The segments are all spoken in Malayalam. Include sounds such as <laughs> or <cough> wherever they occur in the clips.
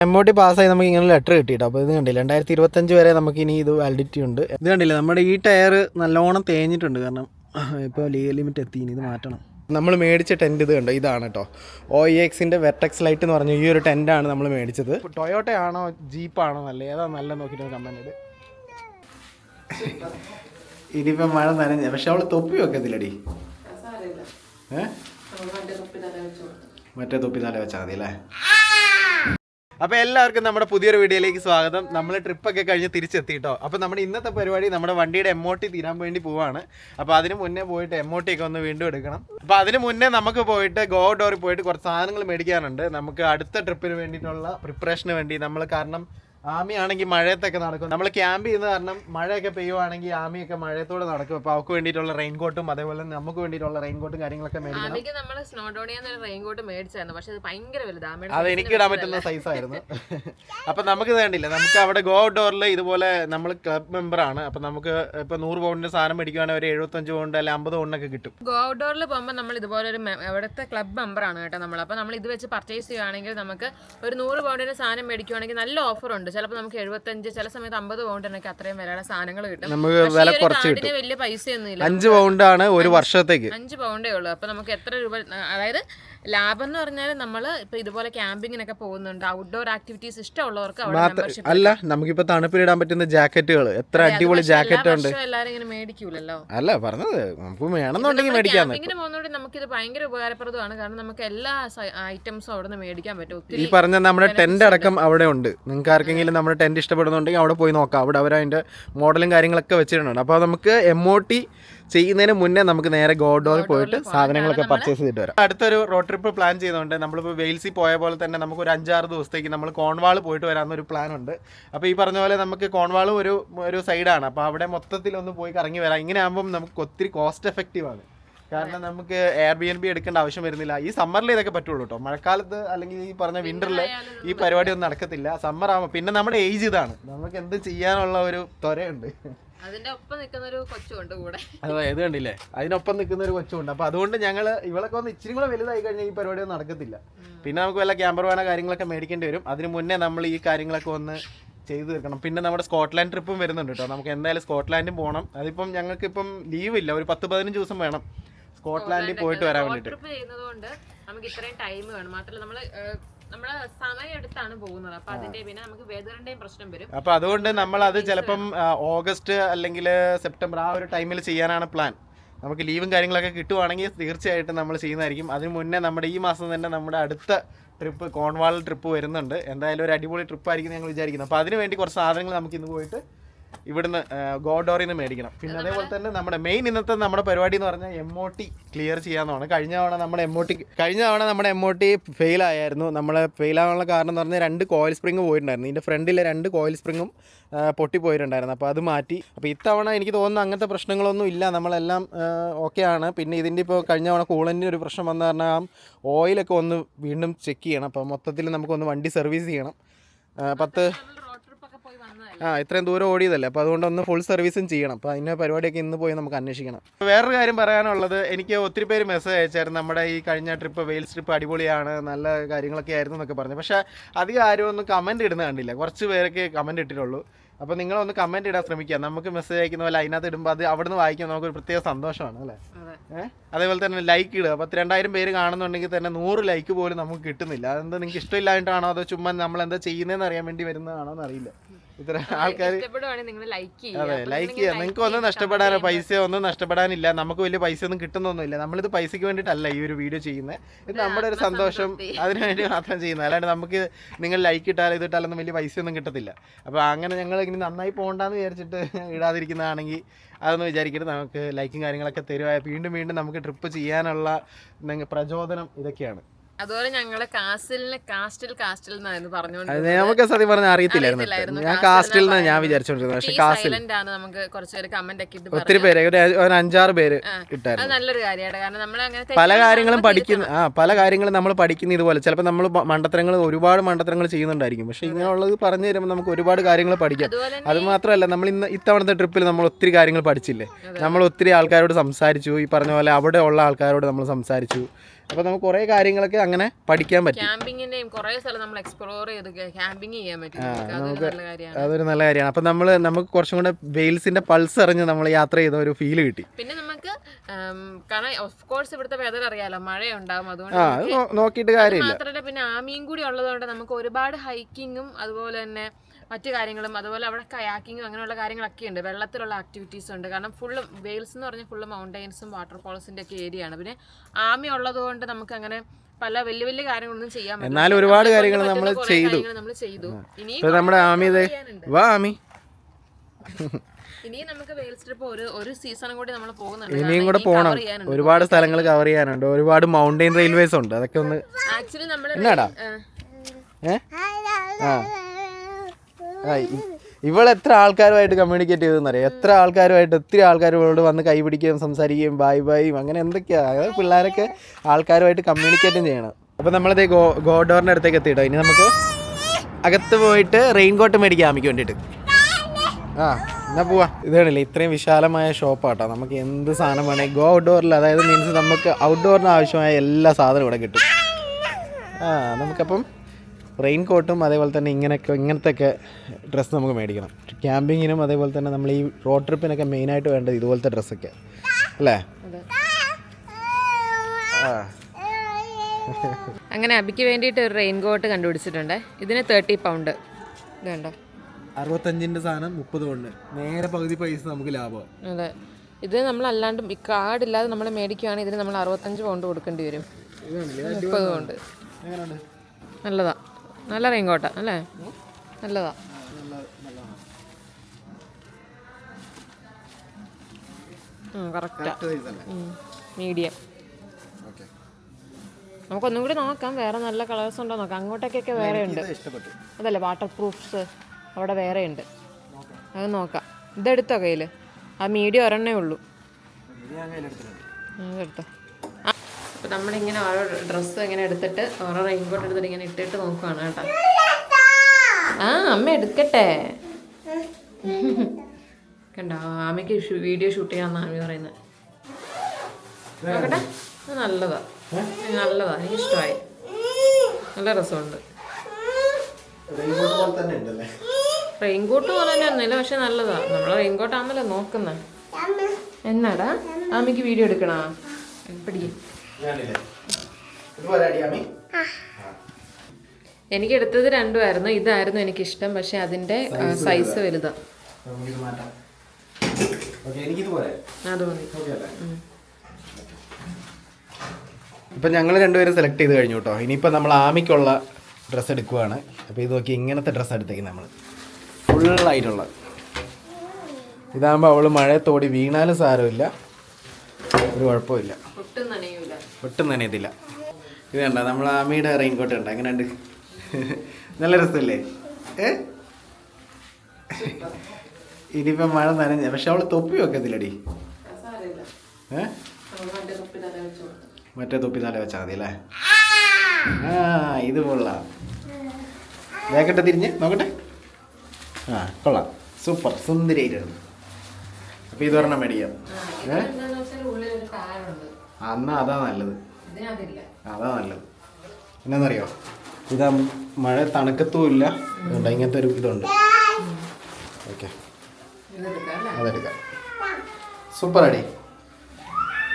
എം ഒ ടി പാസ്സായി നമുക്ക് ഇങ്ങനെ ലെറ്റർ കിട്ടിയിട്ടോ. അപ്പോൾ ഇത് കണ്ടില്ല രണ്ടായിരത്തി ഇരുപത്തഞ്ച് വരെ നമുക്ക് ഇനി ഇത് വാലിഡിറ്റി ഉണ്ട്. ഇത് കണ്ടില്ല നമ്മുടെ ഈ ടയർ നല്ലോണം തേഞ്ഞിട്ടുണ്ട്. കാരണം ഇപ്പോൾ ലീഗൽ ലിമിറ്റ് എത്തി ഇനി ഇത് മാറ്റണം. നമ്മൾ മേടിച്ച ടെന്റ് ഇത് കണ്ടോ? ഇതാണ് കേട്ടോ ഒ ഇ എക്സിന്റെ വെർട്ടെക്സ് ലൈറ്റ് എന്ന് പറഞ്ഞു ഈ ഒരു ടെന്റാണ് നമ്മൾ മേടിച്ചത്. ടൊയോട്ട ആണോ ജീപ്പാണോ നല്ല ഏതാ നല്ല നോക്കിയിട്ട് കമ്പനിയുടെ ഇനിയിപ്പം മഴ നനഞ്ഞ പക്ഷെ അവൾ തൊപ്പി വെക്കത്തില്ലടി. ഏ? മറ്റേ തൊപ്പി തല വെച്ചാൽ മതി അല്ലേ അപ്പൊ എല്ലാവർക്കും നമ്മുടെ പുതിയൊരു വീഡിയോയിലേക്ക് സ്വാഗതം. നമ്മൾ ട്രിപ്പൊക്കെ കഴിഞ്ഞ് തിരിച്ചെത്തിട്ടോ. അപ്പൊ നമ്മുടെ ഇന്നത്തെ പരിപാടി നമ്മുടെ വണ്ടിയുടെ എം ഒ ടി തീരാൻ വേണ്ടി പോവാണ്. അപ്പൊ അതിന് മുന്നേ പോയിട്ട് എം ഒ ടി ഒക്കെ ഒന്ന് വീണ്ടും എടുക്കണം. അപ്പൊ അതിന് മുന്നേ നമുക്ക് പോയിട്ട് ഗോ ഡോറിൽ പോയിട്ട് കുറച്ച് സാധനങ്ങൾ മേടിക്കാനുണ്ട്. നമുക്ക് അടുത്ത ട്രിപ്പിന് വേണ്ടിയിട്ടുള്ള പ്രിപ്പറേഷന് വേണ്ടി നമ്മൾ കാരണം ആമി ആണെങ്കിൽ മഴയത്തൊക്കെ നടക്കും. നമ്മൾ ക്യാമ്പ് ചെയ്യുന്ന കാരണം മഴയൊക്കെ പെയ്യുവാണെങ്കിൽ ആമിയൊക്കെ മഴയത്തോടെ നടക്കും. അപ്പൊ അവർക്ക് വേണ്ടിയിട്ടുള്ള റെയിൻ കോട്ടും അതേപോലെ നമുക്ക് വേണ്ടിയിട്ടുള്ള റെയിൻ കോട്ടും കാര്യങ്ങളൊക്കെ മേടിക്കും നമ്മൾ സ്നോഡോണിയെന്ന് ഒരു മേടിച്ചായിരുന്നു. പക്ഷെ അത് ഭയങ്കര അത് എനിക്ക് ഇടാൻ പറ്റുന്ന സൈസ് ആയിരുന്നു. അപ്പൊ നമുക്ക് വേണ്ടില്ല നമുക്ക് അവിടെ ഗോ ഡോറിൽ ഇതുപോലെ നമ്മൾ ക്ലബ് മെമ്പർ ആണ്. അപ്പൊ നമുക്ക് ഇപ്പൊ നൂറ് പൗണ്ടിന്റെ സാധനം മേടിക്കുവാണെങ്കിൽ ഒരു എഴുപത്തഞ്ച് പൗണ്ട് അല്ലെ അമ്പത് പൗണ്ടൊക്കെ കിട്ടും. ഗോ ഔട്ട്ഡോറിൽ പോകുമ്പോൾ നമ്മൾ ഇതുപോലെ ഒരു അവിടുത്തെ ക്ലബ് മെമ്പർ ആണ് കേട്ടോ നമ്മൾ അപ്പൊ നമ്മൾ ഇത് വെച്ച് പർച്ചേസ് ചെയ്യുകയാണെങ്കിൽ നമുക്ക് ഒരു നൂറ് പൗണ്ടിന്റെ സാധനം മേടിക്കുവാണെങ്കിൽ നല്ല ഓഫർ ഉണ്ട് ചിലപ്പോൾ നമുക്ക് എഴുപത്തഞ്ച് ചില സമയത്ത് അമ്പത് പൗണ്ടിനൊക്കെ അത്രയും വിലയുടെ സാധനങ്ങൾ കിട്ടും. നമുക്ക് വില കുറച്ച് കിട്ടും. വലിയ പൈസയൊന്നും ഇല്ല അഞ്ച് പൗണ്ടാണ് ഒരു വർഷത്തേക്ക്. അഞ്ച് പൗണ്ടേ ഉള്ളൂ. അപ്പൊ നമുക്ക് എത്ര രൂപ അതായത് ലാഭം എന്ന് പറഞ്ഞാൽ നമ്മൾ ഇപ്പൊ ഇതുപോലെ ക്യാമ്പിങ്ങിനൊക്കെ പോകുന്നുണ്ട്. ഔട്ട്ഡോർ ആക്ടിവിറ്റീസ് ഇഷ്ടമുള്ളവർക്ക് അവിടെ അല്ല നമുക്കിപ്പോ തണുപ്പിലിടാൻ പറ്റുന്ന ജാക്കറ്റുകൾ എത്ര അടിപൊളി ജാക്കറ്റ് ഉണ്ട് എല്ലാവരും ഇങ്ങനെ മേടിക്കൂലല്ലോ. അല്ല പറഞ്ഞത് നമുക്ക് വേണമെന്നുണ്ടെങ്കിൽ മേടിക്കാന്ന് ക്യാമ്പിങ്ങിന് പോകുന്നതുകൊണ്ട് ഇത് ഭയങ്കര ഉപകാരപ്രദമാണ്. കാരണം നമുക്ക് എല്ലാ ഐറ്റംസും അവിടെ നിന്ന് മേടിക്കാൻ പറ്റും. ഈ ഒത്തിരി പറഞ്ഞ നമ്മുടെ ടെന്റ് അടക്കം അവിടെ ഉണ്ട്. നിങ്ങൾക്ക് ആർക്കെങ്കിലും നമ്മുടെ ടെന്റ് ഇഷ്ടപ്പെടുന്നുണ്ടെങ്കിൽ അവിടെ പോയി നോക്കാം. അവിടെ അവർ അതിന്റെ മോഡലും കാര്യങ്ങളൊക്കെ വെച്ചിട്ടുണ്ട്. അപ്പോൾ നമുക്ക് എം ഒ ടി ചെയ്യുന്നതിന് മുന്നേ നമുക്ക് നേരെ ഗോഡോറിൽ പോയിട്ട് സാധനങ്ങളൊക്കെ പർച്ചേസ് ചെയ്തിട്ട് വരാം. അടുത്തൊരു റോഡ് ട്രിപ്പ് പ്ലാൻ ചെയ്യുന്നുണ്ട് നമ്മളിപ്പോൾ വെയിൽസിൽ പോയ പോലെ തന്നെ നമുക്ക് ഒരു അഞ്ചാറ് ദിവസത്തേക്ക് നമ്മൾ കോൺവാൾ പോയിട്ട് വരാമെന്നൊരു പ്ലാൻ ഉണ്ട്. അപ്പോൾ ഈ പറഞ്ഞ പോലെ നമുക്ക് കോൺവാളും ഒരു ഒരു സൈഡാണ് അപ്പോൾ അവിടെ മൊത്തത്തിൽ ഒന്ന് പോയി കറങ്ങി വരാം. ഇങ്ങനെ ആകുമ്പം നമുക്ക് ഒത്തിരി കോസ്റ്റ് എഫക്റ്റീവ് ആണ്. കാരണം നമുക്ക് എയർ ബി എൻ ബി എടുക്കേണ്ട ആവശ്യം വരുന്നില്ല. ഈ സമ്മറിൽ ഇതൊക്കെ പറ്റുള്ളൂ കേട്ടോ മഴക്കാലത്ത് അല്ലെങ്കിൽ ഈ പറഞ്ഞ വിന്ററിൽ ഈ പരിപാടി ഒന്നും നടക്കത്തില്ല. സമ്മർ ആകുമ്പോൾ പിന്നെ നമ്മുടെ ഏജ് ഇതാണ്. നമുക്ക് എന്ത് ചെയ്യാനുള്ള ഒരു ത്വരയുണ്ട്. അതിന്റെ ഒപ്പം നിൽക്കുന്ന ഒരു കൊച്ചുണ്ട് കൂടെ. അതെ ഇത് കണ്ടില്ലേ? അതിനൊപ്പം നിൽക്കുന്ന ഒരു കൊച്ചുണ്ട് അപ്പൊ അതുകൊണ്ട് ഞങ്ങൾ ഇവളൊക്കെ ഒന്ന് ഇച്ചിരി കൂടെ വലുതായി കഴിഞ്ഞാൽ ഈ പരിപാടി ഒന്നും നടക്കത്തില്ല പിന്നെ നമുക്ക് വല്ല ക്യാമ്പർ വേണ കാര്യങ്ങളൊക്കെ മേടിക്കേണ്ടി വരും. അതിന് മുന്നേ നമ്മൾ ഈ കാര്യങ്ങളൊക്കെ ഒന്ന് ചെയ്തു തീർക്കണം. പിന്നെ നമ്മുടെ സ്കോട്ട്ലാൻഡ് ട്രിപ്പും വരുന്നുണ്ട് കേട്ടോ നമുക്ക് എന്തായാലും സ്കോട്ട്ലാൻഡും പോകണം അതിപ്പം ഞങ്ങൾക്ക് ഇപ്പം ലീവ് ഇല്ല. ഒരു പത്ത് പതിനഞ്ച് ദിവസം വേണം. സ്കോട്ട്ലാൻഡിൽ പോയിട്ട് വരാൻ വേണ്ടിട്ട്. ചെയ്യുന്നതുകൊണ്ട് നമുക്ക് ഇത്രയും ടൈം വേണം. മാത്രമല്ല നമ്മൾ നമ്മുടെ സമയം എടുത്താണ് പോകുന്നത്. അപ്പൊ അതിന്റെ പിന്നെ നമുക്ക് വെതറിന്റെയും പ്രശ്നം വരും. അപ്പൊ അതുകൊണ്ട് നമ്മൾ അത് ചിലപ്പം ഓഗസ്റ്റ് അല്ലെങ്കിൽ സെപ്റ്റംബർ ആ ഒരു ടൈമിൽ ചെയ്യാനാണ് പ്ലാൻ നമുക്ക് ലീവും കാര്യങ്ങളൊക്കെ കിട്ടുവാണെങ്കിൽ തീർച്ചയായിട്ടും നമ്മൾ ചെയ്യുന്നതായിരിക്കും. അതിന് മുന്നേ നമ്മുടെ ഈ മാസം തന്നെ നമ്മുടെ അടുത്ത ട്രിപ്പ് കോൺവാൾ ട്രിപ്പ് വരുന്നുണ്ട്. എന്തായാലും ഒരു അടിപൊളി ട്രിപ്പ് ആയിരിക്കും ഞങ്ങൾ വിചാരിക്കുന്നത് അപ്പോൾ അതിന് വേണ്ടി കുറച്ച് സാധനങ്ങൾ നമുക്ക് ഇന്ന് പോയിട്ട് ഇവിടുന്ന് ഗോഡോറിൽ നിന്ന് മേടിക്കണം. പിന്നെ അതേപോലെ തന്നെ നമ്മുടെ മെയിൻ ഇന്നത്തെ നമ്മുടെ പരിപാടി എന്ന് പറഞ്ഞാൽ എം ഒ ടി ക്ലിയർ ചെയ്യാമെന്നാണ് കഴിഞ്ഞ തവണ നമ്മുടെ എം ഒ ടി കഴിഞ്ഞ തവണ നമ്മുടെ എം ഒ ടി ഫെയിൽ ആയായിരുന്നു. നമ്മൾ ഫെയിൽ ആവാനുള്ള കാരണം എന്ന് പറഞ്ഞാൽ രണ്ട് കോയിൽ സ്പ്രിങ് പോയിട്ടുണ്ടായിരുന്നു. ഇതിന്റെ ഫ്രണ്ടിലെ രണ്ട് കോയിൽ സ്പ്രിങ്ങും പൊട്ടിപ്പോയിട്ടുണ്ടായിരുന്നു അപ്പോൾ അത് മാറ്റി. അപ്പോൾ ഇത്തവണ എനിക്ക് തോന്നുന്നു അങ്ങനത്തെ പ്രശ്നങ്ങളൊന്നും ഇല്ല. നമ്മളെല്ലാം ഓക്കെ ആണ്. പിന്നെ ഇതിന്റെ ഇപ്പോൾ കഴിഞ്ഞ തവണ കൂളന്റെ ഒരു പ്രശ്നം വന്നു കാരണം ഓയിലൊക്കെ ഒന്ന് വീണ്ടും ചെക്ക് ചെയ്യണം. അപ്പോൾ മൊത്തത്തിൽ നമുക്കൊന്ന് വണ്ടി സർവീസ് ചെയ്യണം. പത്ത് റോഡ് ട്രിപ്പ് ഒക്കെ പോയി വന്നതല്ലേ ആ ഇത്രയും ദൂരം ഓടിയതല്ലേ. അപ്പോൾ അതുകൊണ്ട് ഒന്ന് ഫുൾ സർവീസും ചെയ്യണം. അപ്പോൾ അതിന്റെ പരിപാടിയൊക്കെ ഇന്ന് പോയി നമുക്ക് അന്വേഷിക്കണം. വേറൊരു കാര്യം പറയാനുള്ളത് എനിക്ക് ഒത്തിരി പേര് മെസ്സേജ് അയച്ചായിരുന്നു. നമ്മുടെ ഈ കഴിഞ്ഞ ട്രിപ്പ് വെയിൽസ് ട്രിപ്പ് അടിപൊളിയാണ് നല്ല കാര്യങ്ങളൊക്കെ ആയിരുന്നു എന്നൊക്കെ പറഞ്ഞു. പക്ഷേ അധികം ആരും ഒന്നും കമന്റ് ഇടുന്ന കണ്ടില്ല. കുറച്ച് പേരൊക്കെ കമന്റ് ഇട്ടിട്ടുള്ളൂ. അപ്പോൾ നിങ്ങളൊന്ന് കമന്റ് ഇടാൻ ശ്രമിക്കുക. നമുക്ക് മെസ്സേജ് അയക്കുന്ന പോലെ അതിനകത്ത് ഇടുമ്പോൾ അത് അവിടുന്ന് വായിക്കാൻ നമുക്ക് ഒരു പ്രത്യേക സന്തോഷമാണ് അല്ലേ? അതെ. അതേപോലെ തന്നെ ലൈക്ക് ഇടുക. പത്ത് രണ്ടായിരം പേര് കാണുന്നുണ്ടെങ്കിൽ തന്നെ നൂറ് ലൈക്ക് പോലും നമുക്ക് കിട്ടുന്നില്ല. അതെന്താ നിങ്ങൾക്ക് ഇഷ്ടമില്ലായിട്ടാണോ അതോ ചുമ്മാ നമ്മൾ എന്താ ചെയ്യുന്നതെന്ന് അറിയാൻ വേണ്ടി വരുന്നതാണോ എന്നറിയില്ല ഇത്ര ആൾക്കാർ ലൈക്ക് അതെ ചെയ്യുക. ലൈക്ക് ചെയ്യാം നിങ്ങൾക്ക് ഒന്നും നഷ്ടപ്പെടാനോ പൈസ ഒന്നും നഷ്ടപ്പെടാനില്ല. നമുക്ക് വലിയ പൈസ ഒന്നും കിട്ടുന്നൊന്നുമില്ല. നമ്മളിത് പൈസയ്ക്ക് വേണ്ടിയിട്ടല്ല ഈ ഒരു വീഡിയോ ചെയ്യുന്നത് ഇത് നമ്മുടെ ഒരു സന്തോഷം. അതിനുവേണ്ടി മാത്രം ചെയ്യുന്നത്. അല്ലാണ്ട് നമുക്ക് നിങ്ങൾ ലൈക്ക് ഇട്ടാലും ഇതിട്ടാലൊന്നും വലിയ പൈസ ഒന്നും കിട്ടത്തില്ല. അപ്പോൾ അങ്ങനെ ഞങ്ങൾ ഇങ്ങനെ നന്നായി പോകണ്ടെന്ന് വിചാരിച്ചിട്ട് <laughs> ഇടാതിരിക്കുന്നതാണെങ്കിൽ അതൊന്നും വിചാരിക്കരുത്. നമുക്ക് ലൈക്കും കാര്യങ്ങളൊക്കെ തരുവാ വീണ്ടും വീണ്ടും നമുക്ക് ട്രിപ്പ് ചെയ്യാനുള്ള പ്രചോദനം ഇതൊക്കെയാണ്. അതുപോലെ ഞങ്ങൾ കാസ്റ്റിലിനെ കാസ്റ്റിൽ കാസ്റ്റിൽ എന്നായിരുന്നു അത് നമുക്ക് സത്യം പറഞ്ഞാൽ അറിയത്തില്ലായിരുന്നു. ഞാൻ കാസ്റ്റിൽ ഞാൻ വിചാരിച്ചോണ്ടിരുന്നത്. പക്ഷെ കാസ്റ്റിൽ ആണ് നമുക്ക് കുറച്ച് പേര് കമന്റ് ഒക്കെ ഇട്ട് ഒത്തിരി പേര് ഒരു അഞ്ചാറ് പേര് ഇട്ടായിരുന്നു. നല്ലൊരു കാര്യമാണ്. കാരണം നമ്മൾ അങ്ങനെ പല കാര്യങ്ങളും പഠിക്കുന്ന ആ പല കാര്യങ്ങളും നമ്മൾ പഠിക്കുന്ന ഇതുപോലെ. ചിലപ്പോൾ നമ്മൾ മണ്ടത്തരങ്ങൾ ഒരുപാട് മണ്ടത്തരങ്ങൾ ചെയ്യുന്നുണ്ടായിരിക്കും. പക്ഷേ ഇങ്ങനെയുള്ളത് പറഞ്ഞു തരുമ്പോൾ നമുക്ക് ഒരുപാട് കാര്യങ്ങൾ പഠിക്കാം. അത് മാത്രമല്ല നമ്മൾ ഇന്ന് ഇത്തവണത്തെ ട്രിപ്പിൽ നമ്മൾ ഒത്തിരി കാര്യങ്ങൾ പഠിച്ചില്ലേ? നമ്മൾ ഒത്തിരി ആൾക്കാരോട് സംസാരിച്ചു. ഈ പറഞ്ഞ പോലെ അവിടെ ഉള്ള ആൾക്കാരോട് നമ്മൾ സംസാരിച്ചു. അപ്പോൾ നമുക്ക് കുറേ കാര്യങ്ങളൊക്കെ അങ്ങനെ പഠിക്കാൻ പറ്റും. ക്യാമ്പിങ്ങിന്റെയും കുറെ സ്ഥലം നമ്മൾ എക്സ്പ്ലോർ ചെയ്ത് ക്യാമ്പിംഗ് ചെയ്യാൻ പറ്റും. അതൊരു നല്ല കാര്യമാണ്. അപ്പൊ നമ്മൾ അപ്പം നമ്മൾ നമുക്ക് കുറച്ചും കൂടെ വെയിൽസിന്റെ പൾസ് അറിഞ്ഞ് നമ്മൾ യാത്ര ചെയ്ത ഒരു ഫീൽ കിട്ടി. പിന്നെ നമുക്ക് കാരണം ഓഫ് കോഴ്സ് ഇവിടുത്തെ വെതർ അറിയാലോ മഴയുണ്ടാവും. അതുകൊണ്ട് നോക്കിയിട്ട് കാര്യമില്ല. മാത്രമല്ല പിന്നെ ആമിയും കൂടി ഉള്ളതുകൊണ്ട് നമുക്ക് ഒരുപാട് ഹൈക്കിങ്ങും അതുപോലെ തന്നെ മറ്റു കാര്യങ്ങളും അതുപോലെ അവിടെ കയാക്കിങ്ങും അങ്ങനെയുള്ള കാര്യങ്ങളൊക്കെ ഉണ്ട്. വെള്ളത്തിലുള്ള ആക്ടിവിറ്റീസ് ഉണ്ട്. കാരണം ഫുള്ള് വെയിൽസ് എന്ന് പറഞ്ഞാൽ ഫുള്ള് മൗണ്ടൈൻസും വാട്ടർഫോൾസിന്റെ ഒക്കെ ഏരിയ ആണ്. പിന്നെ ആമി ഉള്ളതുകൊണ്ട് നമുക്ക് അങ്ങനെ പല വലിയ വലിയ കാര്യങ്ങളൊന്നും ചെയ്യാൻ. എന്നാൽ ഒരുപാട് കാര്യങ്ങൾ നമ്മൾ ചെയ്തു. നമ്മൾ ചെയ്തു. ഇനിയും നമ്മുടെ ആമി വാ ആമി. <laughs> ഇനിയും നമുക്ക് വെയിൽസ് ട്രിപ്പ് ഒരു ഒരു സീസണും കൂടി നമ്മൾ പോകുന്നുണ്ട്. ഇനിയും കൂടെ പോകണം ഒരുപാട് സ്ഥലങ്ങൾ കവർ ചെയ്യാനുണ്ട്. ഒരുപാട് മൗണ്ടെയിൻ റെയിൽവേസ് ഉണ്ട്. അതൊക്കെ ഒന്ന് ആക്ച്വലി നമ്മൾ എന്നാടാ? ഏ? ആ. ആ ഇ- ഇവൾ എത്ര ആൾക്കാരുമായിട്ട് കമ്മ്യൂണിക്കേറ്റ് ചെയ്തെന്ന് അറിയാം എത്ര ആൾക്കാരുമായിട്ട് ഒത്തിരി ആൾക്കാർ ഇവളോട് വന്ന് കൈ പിടിക്കുകയും സംസാരിക്കുകയും ബായ് ബായും അങ്ങനെ എന്തൊക്കെയാണ് അതായത് പിള്ളേരൊക്കെ ആൾക്കാരുമായിട്ട് കമ്മ്യൂണിക്കേറ്റും ചെയ്യണം. അപ്പോൾ നമ്മളത് ഗോ ഗോഡോറിന്റെ അടുത്തേക്ക് എത്തിയിട്ടോ? ഇനി നമുക്ക് അകത്ത് പോയിട്ട് റെയിൻ കോട്ട് മേടിക്കാൻ അമ്മയ്ക്ക് വേണ്ടിയിട്ട്. ആ എന്നാ പോവാ. ഇതാണല്ലേ ഇത്രയും വിശാലമായ ഷോപ്പാട്ടോ നമുക്ക് എന്ത് സാധനം വേണമെങ്കിൽ ഗോ ഔട്ട്ഡോറിൽ അതായത് മീൻസ് നമുക്ക് ഔട്ട്ഡോറിന് ആവശ്യമായ എല്ലാ സാധനവും ഇവിടെ കിട്ടും. ആ നമുക്കപ്പം റെയിൻ കോട്ടും അതേപോലെ തന്നെ ഇങ്ങനെയൊക്കെ ഇങ്ങനത്തെ ഒക്കെ ഡ്രസ്സ് നമുക്ക് മേടിക്കണം. ക്യാമ്പിങ്ങിനും അതേപോലെ തന്നെ നമ്മൾ ഈ റോഡ് ട്രിപ്പിനൊക്കെ മെയിനായിട്ട് വേണ്ടത് ഇതുപോലത്തെ ഡ്രസ്സൊക്കെ അല്ലേ. ആ. അങ്ങനെ അബിക്ക് വേണ്ടിയിട്ട് ഒരു റെയിൻ കോട്ട് കണ്ടുപിടിച്ചിട്ടുണ്ട്. ഇതിന് തേർട്ടി പൗണ്ട് ഇതുണ്ടോ അറുപത്തഞ്ചിന്റെ സാധനം മുപ്പത് പൗണ്ട് നേരെ പകുതി പൈസ നമുക്ക് ലാഭം. അതെ. ഇത് നമ്മൾ അല്ലാണ്ട് കാർഡ് ഇല്ലാതെ നമ്മൾ മേടിക്കുകയാണെങ്കിൽ ഇതിന് നമ്മൾ അറുപത്തഞ്ച് പൗണ്ട് കൊടുക്കേണ്ടി വരും. മുപ്പത് പൗണ്ട് നല്ലതാണ് നല്ലതാ. നല്ല റെയിൻ കോട്ടാ അല്ലേ? നല്ലതാ കറക്റ്റാ മീഡിയം നമുക്കൊന്നും കൂടി നോക്കാം വേറെ നല്ല കളേഴ്സ് ഉണ്ടോ നോക്കാം. അങ്ങോട്ടേക്കൊക്കെ വേറെ ഉണ്ട്. അതല്ലേ വാട്ടർ പ്രൂഫ്സ് അവിടെ വേറെ ഉണ്ട്. അത് നോക്കാം. ഇതെടുത്തോ കയ്യിൽ ആ മീഡിയം ഒരെണ്ണേ ഉള്ളൂ. അതെടുത്തോ എടുത്തോ. അപ്പം നമ്മളിങ്ങനെ ഓരോ ഡ്രസ്സ് ഇങ്ങനെ എടുത്തിട്ട് ഓരോ റെയിൻകോട്ട് എടുത്തിട്ട് ഇങ്ങനെ ഇട്ടിട്ട് നോക്കുവാണ് കേട്ടോ. ആ അമ്മ എടുക്കട്ടെ. കണ്ടോ ആമയ്ക്ക് വീഡിയോ ഷൂട്ട് ചെയ്യാമെന്നാണ് ആമി പറയുന്നത്. നോക്കട്ടെ നല്ലതാ. നല്ലതാ എനിക്ക് ഇഷ്ടമായി നല്ല രസമുണ്ട്. റെയിൻകോട്ട് പോലെ തന്നെ ഒന്നുമില്ല പക്ഷെ നല്ലതാ. നമ്മൾ റെയിൻകോട്ട് ആണല്ലോ നോക്കുന്നത് എന്നാടാ? ആമിക്ക് വീഡിയോ എടുക്കണോ? പിടിക്കും ഇതുപോലെ എനിക്ക് എടുത്തത് രണ്ടുമായിരുന്നു. ഇതായിരുന്നു എനിക്കിഷ്ടം പക്ഷെ അതിന്റെ സൈസ് വലുതാ. ഇപ്പം ഞങ്ങൾ രണ്ടുപേരും സെലക്ട് ചെയ്ത് കഴിഞ്ഞു കേട്ടോ. ഇനിയിപ്പോൾ നമ്മൾ ആമിക്കുള്ള ഡ്രസ്സ് എടുക്കുവാണ്. അപ്പോൾ ഇത് നോക്കി ഇങ്ങനത്തെ ഡ്രസ്സ് എടുത്തേക്കുന്നത് നമ്മൾ. ഫുള്ളായിട്ടുള്ള. ഇതാകുമ്പോൾ അവൾ മഴയത്തോടി വീണാലും സാരമില്ല. ഒരു കുഴപ്പമില്ല. ഒട്ടും തന്നെ ഇതില്ല ഇത് കണ്ട? നമ്മൾ അമ്മയുടെ റെയിൻ കോട്ട് കണ്ട? എങ്ങനെയുണ്ട് നല്ല രസമല്ലേ? ഏ? ഇനിയിപ്പം മഴ നനഞ്ഞ പക്ഷെ അവൾ തൊപ്പി വെക്കത്തില്ലടി. ഏ? മറ്റേ തൊപ്പി തല വെച്ചാൽ മതി അല്ലേ? ആ ഇത് കൊള്ളാം. വേക്കട്ടെ തിരിഞ്ഞ് നോക്കട്ടെ. ആ കൊള്ളാം. സൂപ്പർ സുന്ദരിയായിട്ടാണ് അപ്പോൾ ഇത് ഒരെണ്ണം മേടിക്കാം. ഏ? എന്നാ അതാ നല്ലത്. അതാ നല്ലത്. എന്നാന്നറിയോ ഇതാ മഴ തണുക്കത്തും ഇല്ല ഇങ്ങനത്തെ ഒരു ഇതുണ്ട്. ഓക്കെ. അതെടുക്കാം. സൂപ്പർ അടി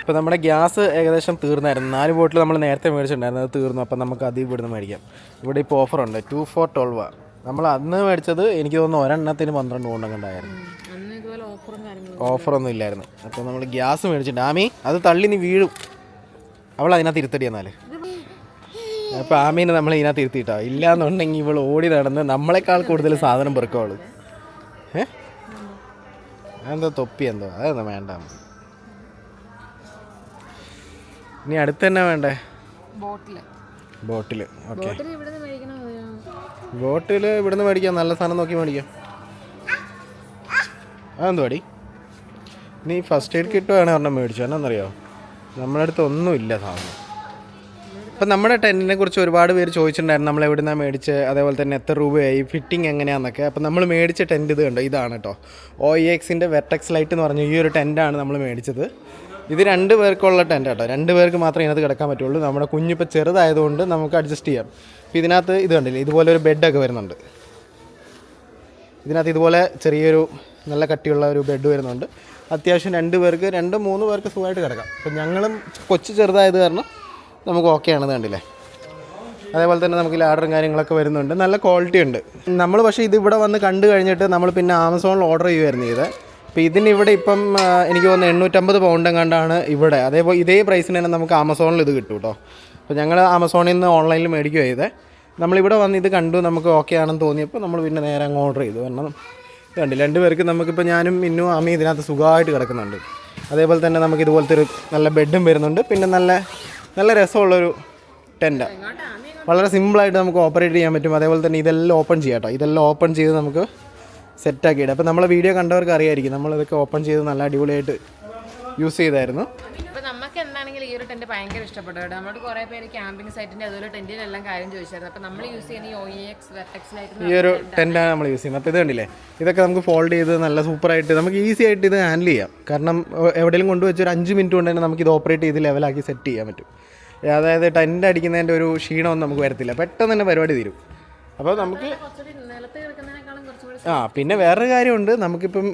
ഇപ്പോൾ നമ്മുടെ ഗ്യാസ് ഏകദേശം തീർന്നായിരുന്നു. നാല് ബോട്ടിൽ നമ്മൾ നേരത്തെ മേടിച്ചിട്ടുണ്ടായിരുന്നു. അത് തീർന്നു. അപ്പോൾ നമുക്ക് അത് ഇവിടുന്ന് മേടിക്കാം. ഇവിടെ ഇപ്പോൾ ഓഫറുണ്ട് ടു ഫോർ ട്വൽവാണ് നമ്മൾ അന്ന് മേടിച്ചത് എനിക്ക് തോന്നുന്നു ഒരെണ്ണത്തിന് പന്ത്രണ്ട് കൊണ്ടൊക്കെ ഉണ്ടായിരുന്നു. ഓഫറൊന്നും ഇല്ലായിരുന്നു. അപ്പോൾ നമ്മൾ ഗ്യാസ് മേടിച്ചിട്ടുണ്ട്. ആമി അത് തള്ളി നീ വീഴും. അവൾ അതിനകത്ത് ഇരുത്തടി എന്നാൽ. അപ്പോൾ ആമീനെ നമ്മൾ ഇതിനകത്ത് ഇരുത്തിയിട്ടോ? ഇല്ലാന്നുണ്ടെങ്കിൽ ഇവൾ ഓടി നടന്ന് നമ്മളെക്കാൾ കൂടുതൽ സാധനം പെറുക്കുള്ളൂ ഏ? എന്തോ തൊപ്പി എന്തോ. അതൊന്നും വേണ്ട. ഇനി അടുത്ത് തന്നെ വേണ്ടേ? ബോട്ടിൽ. ബോട്ടിൽ ഓക്കെ. ബോട്ടിൽ ഇവിടുന്ന് മേടിക്കാം. നല്ല സാധനം നോക്കി മേടിക്കാം. അതെന്തോ അടി നീ ഫസ്റ്റ് എയ്ഡ് കിട്ടുവാണ് പറഞ്ഞാൽ മേടിച്ചു. എന്നാന്നറിയോ? നമ്മുടെ അടുത്ത് ഒന്നുമില്ല സാധനം. അപ്പം നമ്മുടെ ടെന്റിനെ കുറിച്ച് ഒരുപാട് പേര് ചോദിച്ചിട്ടുണ്ടായിരുന്നു നമ്മൾ എവിടെ നിന്നാണ് മേടിച്ച്. അതേപോലെ തന്നെ എത്ര രൂപയായി? ഫിറ്റിംഗ് എങ്ങനെയാണെന്നൊക്കെ അപ്പം നമ്മൾ മേടിച്ച ടെന്റ് ഇത് കണ്ടോ? ഇതാണ് കേട്ടോ ഒ എക്സിന്റെ വെർട്ടെക്സ് ലൈറ്റ് എന്ന് പറഞ്ഞ ഈ ഒരു ടെന്റാണ് നമ്മൾ മേടിച്ചത്. ഇത് രണ്ട് പേർക്കുള്ള ടെന്റ് കേട്ടോ രണ്ട് പേർക്ക് മാത്രമേ ഇതിനകത്ത് കിടക്കാൻ പറ്റുള്ളൂ. നമ്മുടെ കുഞ്ഞിപ്പോൾ ചെറുതായതുകൊണ്ട് നമുക്ക് അഡ്ജസ്റ്റ് ചെയ്യാം. അപ്പോൾ ഇതിനകത്ത് ഇത് കണ്ടില്ലേ? ഇതുപോലെ ഒരു ബെഡൊക്കെ വരുന്നുണ്ട്. ഇതിനകത്ത് ഇതുപോലെ ചെറിയൊരു നല്ല കട്ടിയുള്ള ഒരു ബെഡ് വരുന്നുണ്ട്. അത്യാവശ്യം രണ്ട് പേർക്ക് രണ്ട് മൂന്ന് പേർക്ക് സുഖമായിട്ട് കിടക്കാം. അപ്പം ഞങ്ങളും കൊച്ചു ചെറുതായത് കാരണം നമുക്ക് ഓക്കെ ആണെന്ന് കണ്ടില്ലേ? അതേപോലെ തന്നെ നമുക്ക് ലാഡറും കാര്യങ്ങളൊക്കെ വരുന്നുണ്ട്. നല്ല ക്വാളിറ്റി ഉണ്ട്. നമ്മൾ പക്ഷേ ഇത് ഇവിടെ വന്ന് കണ്ടു കഴിഞ്ഞിട്ട് നമ്മൾ പിന്നെ ആമസോണിൽ ഓർഡർ ചെയ്യുമായിരുന്നു ഇത്. അപ്പോൾ ഇതിന് ഇവിടെ ഇപ്പം എനിക്ക് തോന്നുന്നു എണ്ണൂറ്റമ്പത് പൗണ്ട് എങ്ങാണ്ടാണ് ഇവിടെ. അതേപോലെ ഇതേ പ്രൈസിന് തന്നെ നമുക്ക് ആമസോണിൽ ഇത് കിട്ടും കേട്ടോ അപ്പോൾ ഞങ്ങൾ ആമസോണിൽ നിന്ന് ഓൺലൈനിൽ മേടിക്കുക ചെയ്തേ നമ്മളിവിടെ വന്ന് ഇത് കണ്ടു നമുക്ക് ഓക്കെ ആണെന്ന് തോന്നിയപ്പോൾ നമ്മൾ പിന്നെ നേരെ അങ്ങ് ഓർഡർ ചെയ്തു. കാരണം കണ്ടില്ല രണ്ട് പേർക്ക് നമുക്കിപ്പോൾ ഞാനും ഇന്നും അമ്മ ഇതിനകത്ത് സുഖമായിട്ട് കിടക്കുന്നുണ്ട്. അതേപോലെ തന്നെ നമുക്ക് ഇതുപോലത്തെ ഒരു നല്ല ബെഡും വരുന്നുണ്ട്. പിന്നെ നല്ല നല്ല രസമുള്ളൊരു ടെന്റ് വളരെ സിമ്പിളായിട്ട് നമുക്ക് ഓപ്പറേറ്റ് ചെയ്യാൻ പറ്റും. അതേപോലെ തന്നെ ഇതെല്ലാം ഓപ്പൺ ചെയ്യാം കേട്ടോ ഇതെല്ലാം ഓപ്പൺ ചെയ്ത് നമുക്ക് സെറ്റാക്കി ഇടാം അപ്പോൾ നമ്മളെ വീഡിയോ കണ്ടവർക്ക് അറിയായിരിക്കും. നമ്മളിതൊക്കെ ഓപ്പൺ ചെയ്ത് നല്ല അടിപൊളിയായിട്ട് യൂസ് ചെയ്തായിരുന്നു. നമുക്ക് എന്താണെങ്കിലും ഈ ഒരു ടെന്റ് ഭയങ്കര ഇഷ്ടപ്പെട്ടു നമ്മുടെ കുറെ പേര് ക്യാമ്പിംഗ് സൈറ്റിന്റെ അതുപോലെ ടെന്റിലെല്ലാം കാര്യം ചോദിച്ചായിരുന്നു. അപ്പൊ നമ്മൾ യൂസ് ചെയ്യുന്ന ഈ ഒ എക്സ് വെർട്ടെക്സിലായിട്ട് ഈ ഒരു ടെന്റാണ് നമ്മൾ യൂസ് ചെയ്യുന്നത്. അപ്പോൾ ഇത് കണ്ടില്ലേ? ഇതൊക്കെ നമുക്ക് ഫോൾഡ് ചെയ്ത് നല്ല സൂപ്പറായിട്ട് നമുക്ക് ഈസി ആയിട്ട് ഇത് ഹാൻഡിൽ ചെയ്യാം. കാരണം എവിടെയെങ്കിലും കൊണ്ടുവച്ച് ഒരു അഞ്ച് മിനിറ്റ് കൊണ്ട് തന്നെ നമുക്ക് ഇത് ഓപ്പറേറ്റ് ചെയ്ത് ലെവലാക്കി സെറ്റ് ചെയ്യാൻ പറ്റും. അതായത് ടെന്റ് അടിക്കുന്നതിന്റെ ഒരു ക്ഷീണമൊന്നും നമുക്ക് വരത്തില്ല. പെട്ടെന്ന് തന്നെ പരിപാടി തീരും. അപ്പോൾ നമുക്ക് നിലത്ത് കുറച്ചുകൂടി ആ പിന്നെ വേറൊരു കാര്യമുണ്ട്. നമുക്കിപ്പം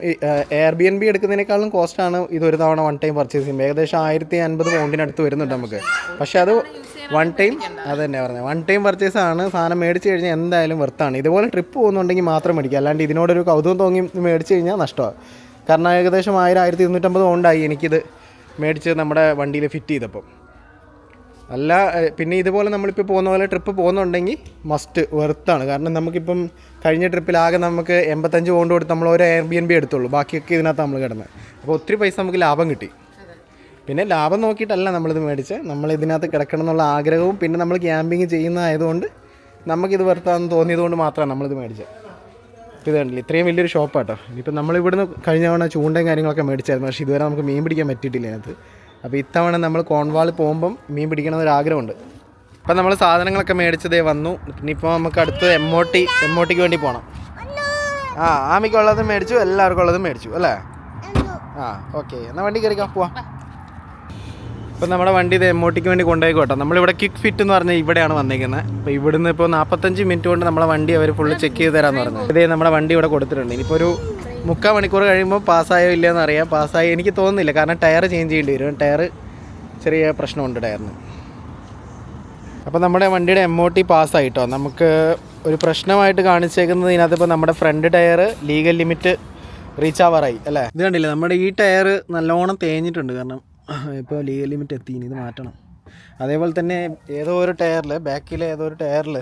എയർ ബി എൻ ബി എടുക്കുന്നതിനേക്കാളും കോസ്റ്റാണ് ഇത് ഒരു തവണ വൺ ടൈം പർച്ചേസ് ചെയ്യുമ്പോൾ ഏകദേശം ആയിരത്തി അൻപത് പൗണ്ടിനടുത്ത് വരുന്നുണ്ട് നമുക്ക്. പക്ഷെ അത് വൺ ടൈം അത് തന്നെ പറഞ്ഞത്. വൺ ടൈം പർച്ചേസ് ആണ്. സാധനം മേടിച്ച് കഴിഞ്ഞാൽ എന്തായാലും വെർത്താണ് ഇതുപോലെ ട്രിപ്പ് പോകുന്നുണ്ടെങ്കിൽ മാത്രം മേടിക്കുക. അല്ലാണ്ട് ഇതിനോടൊരു കൗതുകം തോന്നി മേടിച്ച് കഴിഞ്ഞാൽ നഷ്ടമാണ്. കാരണം ഏകദേശം ആയിരം ആയിരത്തി ഇരുന്നൂറ്റമ്പത് പൗണ്ടായി എനിക്കിത് മേടിച്ച് നമ്മുടെ വണ്ടിയിൽ ഫിറ്റ് ചെയ്തപ്പം. അല്ല പിന്നെ ഇതുപോലെ നമ്മളിപ്പോൾ പോകുന്ന പോലെ ട്രിപ്പ് പോകുന്നുണ്ടെങ്കിൽ മസ്റ്റ് വെർത്താണ് കാരണം നമുക്കിപ്പം കഴിഞ്ഞ ട്രിപ്പിലാകെ നമുക്ക് എൺപത്തഞ്ച് പൗണ്ട് കൊടുത്ത് നമ്മൾ ഒരു എയർ ബി എൻ ബി എടുത്തുള്ളൂ. ബാക്കിയൊക്കെ ഇതിനകത്ത് നമ്മൾ കിടന്നത് അപ്പോൾ ഒത്തിരി പൈസ നമുക്ക് ലാഭം കിട്ടി. പിന്നെ ലാഭം നോക്കിയിട്ടല്ല നമ്മളിത് മേടിച്ച്. നമ്മൾ ഇതിനകത്ത് കിടക്കണം എന്നുള്ള ആഗ്രഹവും പിന്നെ നമ്മൾ ക്യാമ്പിങ് ചെയ്യുന്നതായതുകൊണ്ട് നമുക്കിത് വെറുത്താന്ന് തോന്നിയതുകൊണ്ട് മാത്രമാണ് നമ്മളിത് മേടിച്ചത് ഇത് കണ്ടില്ല? ഇത്രയും വലിയൊരു ഷോപ്പാട്ടോ ഇനിയിപ്പോൾ നമ്മളിവിടുന്ന് കഴിഞ്ഞ തവണ ചൂണ്ടയും കാര്യങ്ങളൊക്കെ മേടിച്ചായിരുന്നു. പക്ഷേ ഇതുവരെ നമുക്ക് മീൻ പിടിക്കാൻ പറ്റിയിട്ടില്ല ഇതിനകത്ത്. അപ്പോൾ ഇത്തവണ നമ്മൾ കോൺവാൾ പോകുമ്പം മീൻ പിടിക്കണം എന്നൊരാഗ്രഹമുണ്ട്. അപ്പം നമ്മൾ സാധനങ്ങളൊക്കെ മേടിച്ചതേ വന്നു. ഇനിയിപ്പോൾ നമുക്ക് അടുത്ത് M O T M O tick വേണ്ടി പോകണം ആ ആമിക്കുള്ളതും മേടിച്ചു എല്ലാവർക്കും ഉള്ളതും മേടിച്ചു അല്ലേ? ആ ഓക്കെ. എന്നാൽ വണ്ടി കയറിക്കാം പോവാം. ഇപ്പം നമ്മുടെ വണ്ടി ഇത് എമ്മോട്ടിക്ക് വേണ്ടി കൊണ്ടുപോയിക്കോട്ടെ. നമ്മളിവിടെ ക്വിക്ക് ഫിറ്റ് എന്ന് പറഞ്ഞാൽ ഇവിടെയാണ് വന്നിരിക്കുന്നത് അപ്പോൾ ഇവിടുന്ന് ഇപ്പോൾ നാൽപ്പത്തഞ്ച് മിനിറ്റ് കൊണ്ട് നമ്മളെ വണ്ടി അവർ ഫുള്ള് ചെക്ക് ചെയ്ത് തരാമെന്ന് പറഞ്ഞു. ഇതേ നമ്മുടെ വണ്ടി ഇവിടെ കൊടുത്തിട്ടുണ്ട്. ഇനിയിപ്പോൾ ഒരു മുക്കാൽ മണിക്കൂർ കഴിയുമ്പോൾ പാസ്സായോ ഇല്ലയെന്ന് അറിയാം. പാസ്സായി എനിക്ക് തോന്നുന്നില്ല. കാരണം ടയർ ചേഞ്ച് ചെയ്യേണ്ടി വരും. ടയർ ചെറിയ പ്രശ്നമുണ്ട് ടയറിന്. അപ്പോൾ നമ്മുടെ വണ്ടിയുടെ എം ഒ ടി പാസ്സായിട്ടോ നമുക്ക് ഒരു പ്രശ്നമായിട്ട് കാണിച്ചേക്കുന്നത് ഇതിനകത്ത് ഇപ്പോൾ നമ്മുടെ front tyre legal limit reach ആവാറായി അല്ലേ? ഇത് കണ്ടില്ലേ? നമ്മുടെ ഈ ടയർ നല്ലോണം തേഞ്ഞിട്ടുണ്ട്. കാരണം ഇപ്പോൾ ലീഗൽ ലിമിറ്റ് എത്തി. ഇത് മാറ്റണം. അതേപോലെ തന്നെ ഏതോ ഒരു ടയറിൽ ബാക്കിലെ ഏതോ ഒരു ടയറിൽ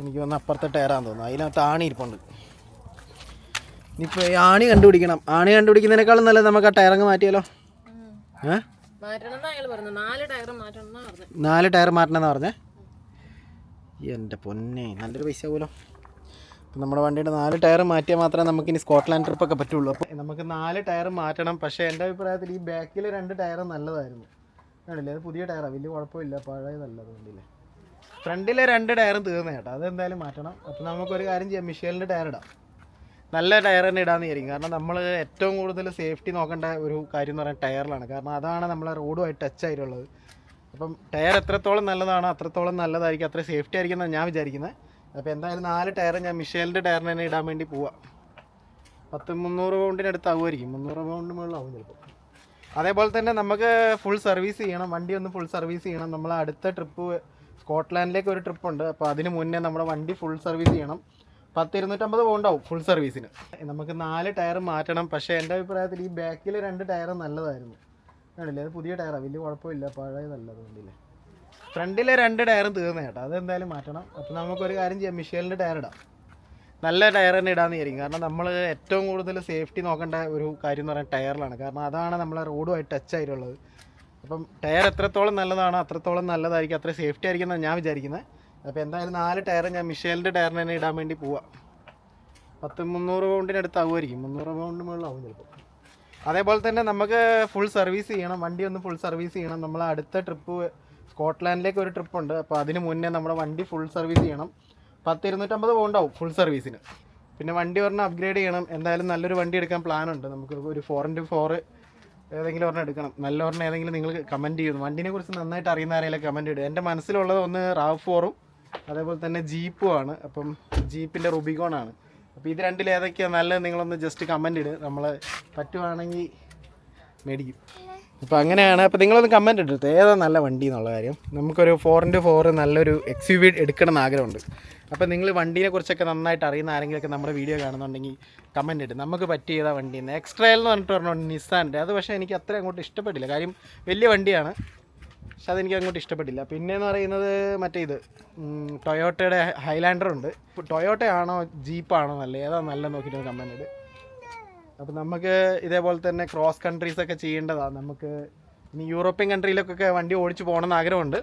എനിക്ക് വന്ന അപ്പുറത്തെ ടയറാന്ന് തോന്നുന്നു. അതിനകത്ത് ആണി ഇരിപ്പുണ്ട്. ഇനിയിപ്പോൾ ആണി കണ്ടുപിടിക്കണം. ആണി കണ്ടുപിടിക്കുന്നതിനേക്കാളും നല്ലത് നമുക്ക് ആ ടയർ അങ്ങ് മാറ്റിയാലോ ഏ? നാല് ടയർ മാറ്റണമെന്ന് പറഞ്ഞേ? എന്റെ പൊന്നെ നല്ലൊരു പൈസ പോലോ അപ്പം നമ്മുടെ വണ്ടിയുടെ നാല് ടയർ മാറ്റിയാൽ മാത്രമേ നമുക്ക് ഇനി സ്കോട്ട്ലാൻഡ് ട്രിപ്പൊക്കെ പറ്റുള്ളൂ. അപ്പോൾ നമുക്ക് നാല് ടയർ മാറ്റണം. പക്ഷേ എന്റെ അഭിപ്രായത്തിൽ ഈ ബാക്കിൽ രണ്ട് ടയർ നല്ലതായിരുന്നു. കണ്ടില്ലേ? അത് പുതിയ ടയറാണ് വലിയ കുഴപ്പമില്ല. പഴയ നല്ലത് വണ്ടിയിലെ ഫ്രണ്ടിലെ രണ്ട് ടയറും തീർന്നു കേട്ടോ. അതെന്തായാലും മാറ്റണം. അപ്പോൾ നമുക്കൊരു കാര്യം ചെയ്യാം. മിഷേലിന്റെ ടയർ ഇടാം. നല്ല ടയർ തന്നെ ഇടാന്ന് വിചാരിക്കും. കാരണം നമ്മൾ ഏറ്റവും കൂടുതൽ സേഫ്റ്റി നോക്കേണ്ട ഒരു കാര്യം എന്ന് പറയുന്നത് ടയറിലാണ്. കാരണം അതാണ് നമ്മളെ റോഡുമായിട്ട് ടച്ച് ആയിട്ടുള്ളത്. അപ്പം ടയർ എത്രത്തോളം നല്ലതാണ് അത്രത്തോളം നല്ലതായിരിക്കും. അത്ര സേഫ്റ്റി ആയിരിക്കും എന്നാണ് ഞാൻ വിചാരിക്കുന്നത് അപ്പോൾ എന്തായാലും നാല് ടയർ ഞാൻ മിഷേലിന്റെ ടയറിന് തന്നെ ഇടാൻ വേണ്ടി പോവാം. പത്ത് മുന്നൂറ് പൗണ്ടിനടുത്ത് ആവുമായിരിക്കും. മുന്നൂറ് പൗണ്ട് മുകളിലാവും ചിലപ്പോൾ അതേപോലെ തന്നെ നമുക്ക് ഫുൾ സർവീസ് ചെയ്യണം. വണ്ടി ഒന്ന് ഫുൾ സർവീസ് ചെയ്യണം. നമ്മൾ അടുത്ത ട്രിപ്പ് സ്കോട്ട്ലാൻഡിലേക്ക് ഒരു ട്രിപ്പ് ഉണ്ട്. അപ്പോൾ അതിന് മുന്നേ നമ്മുടെ വണ്ടി ഫുൾ സർവീസ് ചെയ്യണം. പത്ത് ഇരുന്നൂറ്റമ്പത് പോകണ്ടാവും ഫുൾ സർവീസിന് നമുക്ക് നാല് ടയർ മാറ്റണം. പക്ഷേ എന്റെ അഭിപ്രായത്തിൽ ഈ ബാക്കിൽ രണ്ട് ടയർ നല്ലതായിരുന്നു. കണ്ടില്ലേ? അത് പുതിയ ടയറാണ് വലിയ കുഴപ്പമില്ല. പഴയ നല്ലത് കണ്ടില്ലേ? ഫ്രണ്ടിലെ രണ്ട് ടയറും തീർന്നു കേട്ടോ. അതെന്തായാലും മാറ്റണം. അപ്പോൾ നമുക്കൊരു കാര്യം ചെയ്യാം. മിഷേലിന്റെ ടയർ ഇടാം. നല്ല ടയർ തന്നെ ഇടാമെന്ന് വിചാരിക്കും. കാരണം നമ്മൾ ഏറ്റവും കൂടുതൽ സേഫ്റ്റി നോക്കേണ്ട ഒരു കാര്യം എന്ന് പറയുന്നത് ടയറിലാണ്. കാരണം അതാണ് നമ്മളെ റോഡുമായിട്ട് ടച്ച് ആയിട്ടുള്ളത്. അപ്പം ടയർ എത്രത്തോളം നല്ലതാണോ അത്രത്തോളം നല്ലതായിരിക്കും. അത്ര സേഫ്റ്റി ആയിരിക്കും എന്നാണ് ഞാൻ വിചാരിക്കുന്നത്. അപ്പോൾ എന്തായാലും നാല് ടയർ ഞാൻ മിഷേലിന്റെ ടയറിന് തന്നെ ഇടാൻ വേണ്ടി പോവാം. പത്ത് മുന്നൂറ് പൗണ്ടിനടുത്ത് ആവുമായിരിക്കും. മുന്നൂറ് പൗണ്ട് മുകളിലാവും ചിലപ്പോൾ അതേപോലെ തന്നെ നമുക്ക് ഫുൾ സർവീസ് ചെയ്യണം. വണ്ടി ഒന്ന് ഫുൾ സർവീസ് ചെയ്യണം. നമ്മൾ അടുത്ത ട്രിപ്പ് സ്കോട്ട്ലാൻഡിലേക്ക് ഒരു ട്രിപ്പ് ഉണ്ട്. അപ്പോൾ അതിന് മുന്നേ നമ്മുടെ വണ്ടി ഫുൾ സർവീസ് ചെയ്യണം. പത്ത് ഇരുന്നൂറ്റമ്പത് പൗണ്ടാവും ഫുൾ സർവീസിന് പിന്നെ വണ്ടി പറഞ്ഞാൽ അപ്ഗ്രേഡ് ചെയ്യണം. എന്തായാലും നല്ലൊരു വണ്ടി എടുക്കാൻ പ്ലാൻ ഉണ്ട്. നമുക്ക് ഒരു ഫോർ ഇന്റു ഫോർ ഏതെങ്കിലും ഒരെണ്ണം എടുക്കണം. നല്ല ഒരെണ്ണം ഏതെങ്കിലും നിങ്ങൾ കമന്റ് ചെയ്യുന്നു. വണ്ടിനെ കുറിച്ച് നന്നായിട്ട് അറിയുന്ന ആരെങ്കിലും കമന്റ് ഇടുക എന്റെ മനസ്സിലുള്ളത് ഒന്ന് റാവ് ഫോറും അതേപോലെ തന്നെ ജീപ്പും ആണ് അപ്പം ജീപ്പിന്റെ റുബികോൺ ആണ് അപ്പോൾ ഇത് രണ്ടിൽ ഏതൊക്കെയാണ് നല്ലത് നിങ്ങളൊന്ന് ജസ്റ്റ് കമന്റ് ഇട്. നമ്മൾ പറ്റുവാണെങ്കിൽ മേടിക്കും. അപ്പോൾ അങ്ങനെയാണ്. അപ്പോൾ നിങ്ങളൊന്ന് കമന്റ് ഇട്ടിട്ട് ഏതാ നല്ല വണ്ടി എന്നുള്ള കാര്യം? നമുക്കൊരു ഫോർ ഇന്റു ഫോർ നല്ലൊരു എക്സ് യു വി എടുക്കണം എന്ന് ആഗ്രഹമുണ്ട്. അപ്പോൾ നിങ്ങൾ വണ്ടീനെ കുറിച്ചൊക്കെ നന്നായിട്ട് അറിയുന്ന ആരെങ്കിലുമൊക്കെ നമ്മുടെ വീഡിയോ കാണുന്നുണ്ടെങ്കിൽ കമന്റ് ഇട്ട് നമുക്ക് വണ്ടി എന്ന്. എക്സ്ട്രയിൽ എന്ന് പറഞ്ഞിട്ട് പറഞ്ഞു നിസ്സാന്റെ അത് പക്ഷേ എനിക്ക് അത്ര അങ്ങോട്ട് ഇഷ്ടപ്പെട്ടില്ല. കാര്യം വലിയ വണ്ടിയാണ്. പക്ഷെ അതെനിക്ക് അങ്ങോട്ട് ഇഷ്ടപ്പെട്ടില്ല. പിന്നെ എന്ന് പറയുന്നത് മറ്റേ ഇത് ടൊയോട്ടയുടെ ഹൈലാൻഡർ ഉണ്ട് ടൊയോട്ട ആണോ ജീപ്പാണോ നല്ല ഏതാ നല്ല നോക്കിയിട്ട് കമ്പനി ഇട് അപ്പം നമുക്ക് ഇതേപോലെ തന്നെ ക്രോസ് കൺട്രീസ് ഒക്കെ ചെയ്യേണ്ടതാണ് നമുക്ക് ഇനി യൂറോപ്യൻ കൺട്രിയിലൊക്കെ വണ്ടി ഓടിച്ചു പോകണമെന്ന് ആഗ്രഹമുണ്ട്.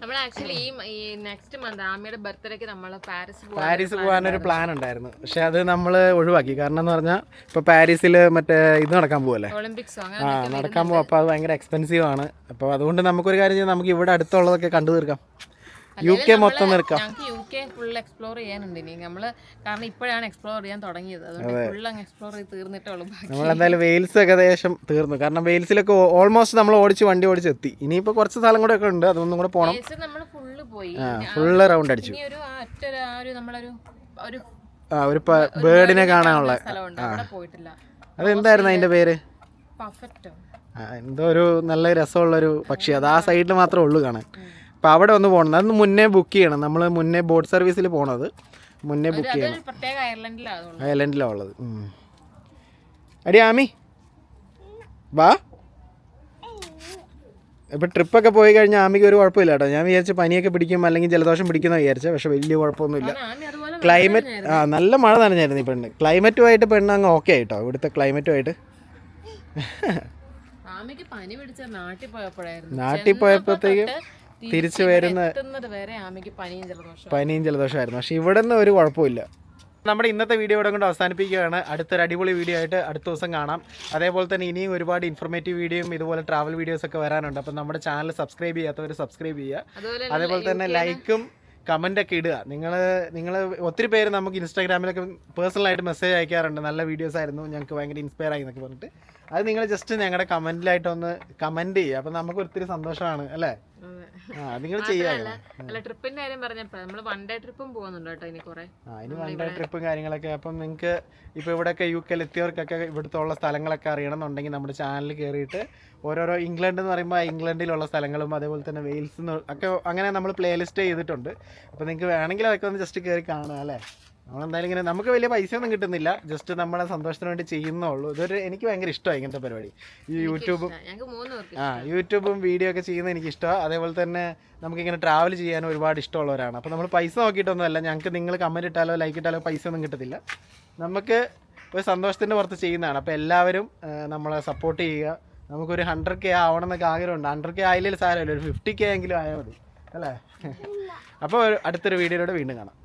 നമ്മൾ ആക്ച്വലി ഈ നെക്സ്റ്റ് മന്ത് ആമിയുടെ ബർത്ത്ഡേക്ക് നമ്മൾ പാരീസ് പാരീസ് പോകാനൊരു പ്ലാൻ ഉണ്ടായിരുന്നു. പക്ഷെ അത് നമ്മൾ ഒഴിവാക്കി. കാരണം എന്ന് പറഞ്ഞാൽ ഇപ്പൊ പാരീസിൽ മറ്റേ ഇത് നടക്കാൻ പോവല്ലേ? ഒളിമ്പിക്സ് ആ നടക്കാൻ പോകും അപ്പോൾ അത് ഭയങ്കര എക്സ്പെൻസീവ് ആണ്. അപ്പോൾ അതുകൊണ്ട് നമുക്കൊരു കാര്യം ചെയ്യാം. നമുക്ക് ഇവിടെ അടുത്തുള്ളതൊക്കെ കണ്ടു തീർക്കാം. യു കെ മൊത്തം നിൽക്കാം. ഞങ്ങൾക്ക് യു കെ ഫുൾ എക്സ്പ്ലോർ ചെയ്യാനുണ്ട്. ഇനി നമ്മൾ കാരണം ഇപ്പോഴാണ് എക്സ്പ്ലോർ ചെയ്യാൻ തുടങ്ങിയത്. അതുകൊണ്ട് ഫുൾ അങ്ങ് എക്സ്പ്ലോർ ചെയ്ത് തീർന്നിട്ടേ ഉള്ളൂ നമ്മൾ എന്തായാലും വെയിൽസ് ഏകദേശം തീർന്നു. കാരണം വെയിൽസിലൊക്കെ ഓൾമോസ്റ്റ് നമ്മൾ ഓടിച്ച് വണ്ടി ഓടിച്ച് എത്തി. ഇനിയിപ്പോൾ കുറച്ച് സ്ഥലം കൂടെ ഒക്കെ ഉണ്ട്. അതൊന്നും കൂടെ പോകണം നമ്മൾ ഫുള്ള് പോയി. ഫുൾ ഫുള്ള് റൗണ്ട് അടിച്ചു. ഇനി ഒരു ആറ്റ ഒറ്റ ഒരു നമ്മളൊരു ഒരു ഒരു ബേർഡിനെ കാണാനുള്ള അതെന്തായിരുന്നു അതിന്റെ പേര്? എന്തോ ഒരു നല്ല രസമുള്ള ഒരു പക്ഷി. അത് ആ സൈഡിൽ മാത്രമേ ഉള്ളൂ കാണാൻ. അപ്പോൾ അവിടെ ഒന്ന് പോകണം. അതൊന്ന് മുന്നേ ബുക്ക് ചെയ്യണം. നമ്മൾ മുന്നേ ബോട്ട് സർവീസിൽ പോണത്. മുന്നേ ബുക്ക് ചെയ്യണം. അയർലൻഡിലാണ് ഉള്ളത്. അടി ആമി. വാ. ഇപ്പം ട്രിപ്പൊക്കെ പോയി കഴിഞ്ഞാൽ ആമിക്ക് ഒരു കുഴപ്പമില്ല കേട്ടോ. ഞാൻ വിചാരിച്ച പനിയൊക്കെ പിടിക്കും അല്ലെങ്കിൽ ജലദോഷം പിടിക്കുന്ന വിചാരിച്ച. പക്ഷെ വലിയ കുഴപ്പമൊന്നുമില്ല. ക്ലൈമറ്റ് ആ നല്ല മഴ നനഞ്ഞായിരുന്നു ഈ പെണ്ണ്. ക്ലൈമറ്റുമായിട്ട് പെണ്ണ് അങ്ങ് ഓക്കെ ആയിട്ടോ. ഇവിടുത്തെ ക്ലൈമറ്റുമായിട്ട് ആമിക്ക് പനി പിടിച്ച നാട്ടിൽ പോയപ്പോഴായിരുന്നു. നാട്ടിൽ പോയപ്പോഴത്തേക്കും തിരിച്ച് വരുന്ന പനിയും ജലദോഷം പനിയും ജലദോഷമായിരുന്നു. പക്ഷെ ഇവിടെ നിന്ന് ഒരു കുഴപ്പമില്ല നമ്മുടെ ഇന്നത്തെ വീഡിയോ ഇവിടെ കൊണ്ട് അവസാനിപ്പിക്കുകയാണ്. അടുത്തൊരു അടിപൊളി വീഡിയോ ആയിട്ട് അടുത്ത ദിവസം കാണാം. അതേപോലെ തന്നെ ഇനിയും ഒരുപാട് ഇൻഫർമേറ്റീവ് വീഡിയോയും ഇതുപോലെ ട്രാവൽ വീഡിയോസ് ഒക്കെ വരാനുണ്ട്. അപ്പം നമ്മുടെ ചാനൽ സബ്സ്ക്രൈബ് ചെയ്യാത്തവർ സബ്സ്ക്രൈബ് ചെയ്യുക. അതേപോലെ തന്നെ ലൈക്കും കമന്റ് ഒക്കെ ഇടുക. നിങ്ങൾ നിങ്ങൾ ഒത്തിരി പേര് നമുക്ക് ഇൻസ്റ്റാഗ്രാമിലൊക്കെ പേഴ്സണലായിട്ട് മെസ്സേജ് അയക്കാറുണ്ട്. നല്ല വീഡിയോസ് ആയിരുന്നു. ഞങ്ങൾക്ക് ഭയങ്കര ഇൻസ്പയർ ആയി എന്നൊക്കെ പറഞ്ഞിട്ട്. അത് നിങ്ങൾ ജസ്റ്റ് ഞങ്ങളുടെ കമന്റിലായിട്ടൊന്ന് കമന്റ് ചെയ്യുക. അപ്പം നമുക്ക് ഒത്തിരി സന്തോഷമാണ് അല്ലേ? നിങ്ങൾ അല്ല ട്രിപ്പിന്റെ കാര്യം പറഞ്ഞപ്പോ നമ്മൾ വൺ ഡേ ട്രിപ്പും പോകുന്നുണ്ട് കേട്ടോ ഇനി കുറെ. ഇനി വൺ ഡേ ട്രിപ്പും കാര്യങ്ങളൊക്കെ. അപ്പം നിങ്ങൾക്ക് ഇപ്പൊ ഇവിടെയൊക്കെ യു കെയിൽ എത്തിയവർക്കൊക്കെ ഇവിടുത്തെ ഉള്ള സ്ഥലങ്ങളൊക്കെ അറിയണമെന്നുണ്ടെങ്കിൽ നമ്മുടെ ചാനൽ കയറിയിട്ട് ഓരോരോ ഇംഗ്ലണ്ട് എന്ന് പറയുമ്പോൾ ഇംഗ്ലണ്ടിലുള്ള സ്ഥലങ്ങളും അതേപോലെ തന്നെ വെയിൽസ് ഒക്കെ അങ്ങനെ നമ്മൾ പ്ലേലിസ്റ്റ് ചെയ്തിട്ടുണ്ട്. അപ്പോൾ നിങ്ങൾക്ക് വേണമെങ്കിൽ അതൊക്കെ ഒന്ന് ജസ്റ്റ് കയറി കാണുക അല്ലേ? നമ്മളെന്തായാലും ഇങ്ങനെ നമുക്ക് വലിയ പൈസ ഒന്നും കിട്ടുന്നില്ല. ജസ്റ്റ് നമ്മളെ സന്തോഷത്തിന് വേണ്ടി ചെയ്യുന്നുള്ളൂ ഇതൊരു എനിക്ക് ഭയങ്കര ഇഷ്ടമായി ഇങ്ങനത്തെ പരിപാടി. ഈ യൂട്യൂബും ആ യൂട്യൂബും വീഡിയോ ഒക്കെ ചെയ്യുന്നത് എനിക്ക് ഇഷ്ടമാണ് അതേപോലെ തന്നെ നമുക്കിങ്ങനെ ട്രാവൽ ചെയ്യാൻ ഒരുപാട് ഇഷ്ടമുള്ളവരാണ്. അപ്പോൾ നമ്മൾ പൈസ നോക്കിയിട്ടൊന്നുമല്ല. ഞങ്ങൾക്ക് നിങ്ങൾ കമന്റ് ഇട്ടാലോ ലൈക്ക് ഇട്ടാലോ പൈസ ഒന്നും കിട്ടത്തില്ല. നമുക്ക് ഒരു സന്തോഷത്തിന്റെ പുറത്ത് ചെയ്യുന്നതാണ്. അപ്പോൾ എല്ലാവരും നമ്മളെ സപ്പോർട്ട് ചെയ്യുക. നമുക്കൊരു ഹൺഡ്രഡ് കെ ആവണം എന്നൊക്കെ ആഗ്രഹമുണ്ട്. ഹൺഡ്രഡ് കെ ആയില്ലെങ്കിൽ സാരമില്ല. ഒരു ഫിഫ്റ്റി കെ എങ്കിലും ആയാൽ മതി. അല്ലേ? അപ്പോൾ അടുത്തൊരു വീഡിയോയിലൂടെ വീണ്ടും കാണാം.